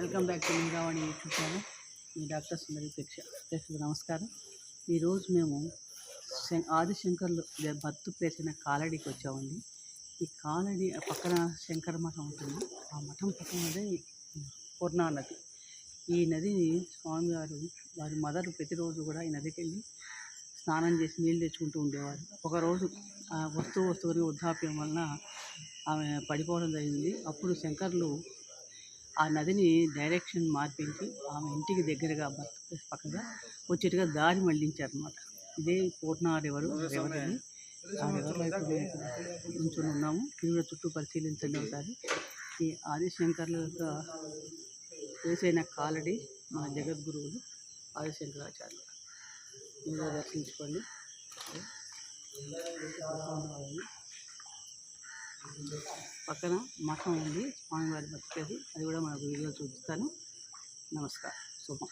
Welcome back to Meeravani YouTube channel. Me doctor Sundari ప్రేక్ష నమస్కారం. ఈరోజు మేము శం- ఆదిశంకర్లు దే- బర్త్ కాలడికి వచ్చామండి. ఈ కాలడి పక్కన శంకర మఠం ఉంటుంది. ఆ మఠం పక్కన పూర్ణా నది. ఈ నదిని స్వామివారు వారి మదర్ ప్రతిరోజు కూడా ఈ నదికి వెళ్ళి స్నానం చేసి నీళ్ళు తెచ్చుకుంటూ ఉండేవారు. ఒకరోజు ఆ వస్తువుని వృద్ధాప్యం వలన ఆమె పడిపోవడం జరిగింది. అప్పుడు శంకర్లు ఆ నదిని డైరెక్షన్ మార్పించి ఆమె ఇంటికి దగ్గరగా భర్త ప్లేస్ పక్కగా వచ్చేట్టుగా దారి మళ్ళించారనమాట ఇదే పూర్ణ రివర్ రివర్ని ఆ రివర్ వైపు నుంచుని ఉన్నాము. ఇది కూడా చుట్టూ పరిశీలించండి ఒకసారి. ఈ ఆదిశంకర్ల యొక్క వేసైన కాలడి మన జగద్గురువులు ఆదిశంకరాచార్యులు. మీరు దర్శించుకోండి. పక్కన మఠం ఉంది. స్వామివారి బతికేది అది. కూడా మనకు వీడియో చూపిస్తాను. నమస్కారం. శుభం.